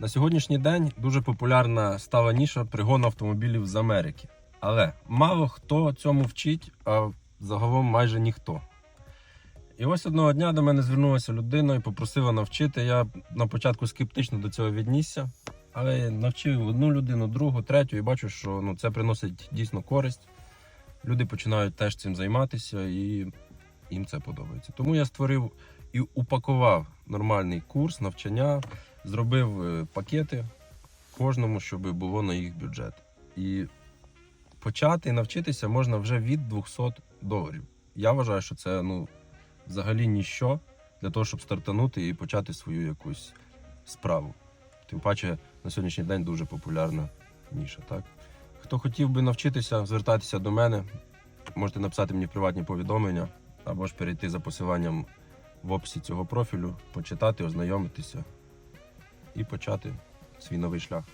На сьогоднішній день дуже популярна стала ніша пригон автомобілів з Америки. Але мало хто цьому вчить, а загалом майже ніхто. І ось одного дня до мене звернулася людина і попросила навчити. Я на початку скептично до цього віднісся, але навчив одну людину, другу, третю, і бачу, що ну, це приносить дійсно користь. Люди починають теж цим займатися і їм це подобається. Тому я створив і упакував нормальний курс навчання, зробив е, пакети кожному, щоб було на їх бюджет. І почати навчитися можна вже від 200 доларів. Я вважаю, що це ну, взагалі ніщо для того, щоб стартанути і почати свою якусь справу. Тим паче на сьогоднішній день дуже популярна ніша. Так? Хто хотів би навчитися, звертайтеся до мене. Можете написати мені приватні повідомлення або ж перейти за посиланням в описі цього профілю, почитати, ознайомитися і почати свій новий шлях.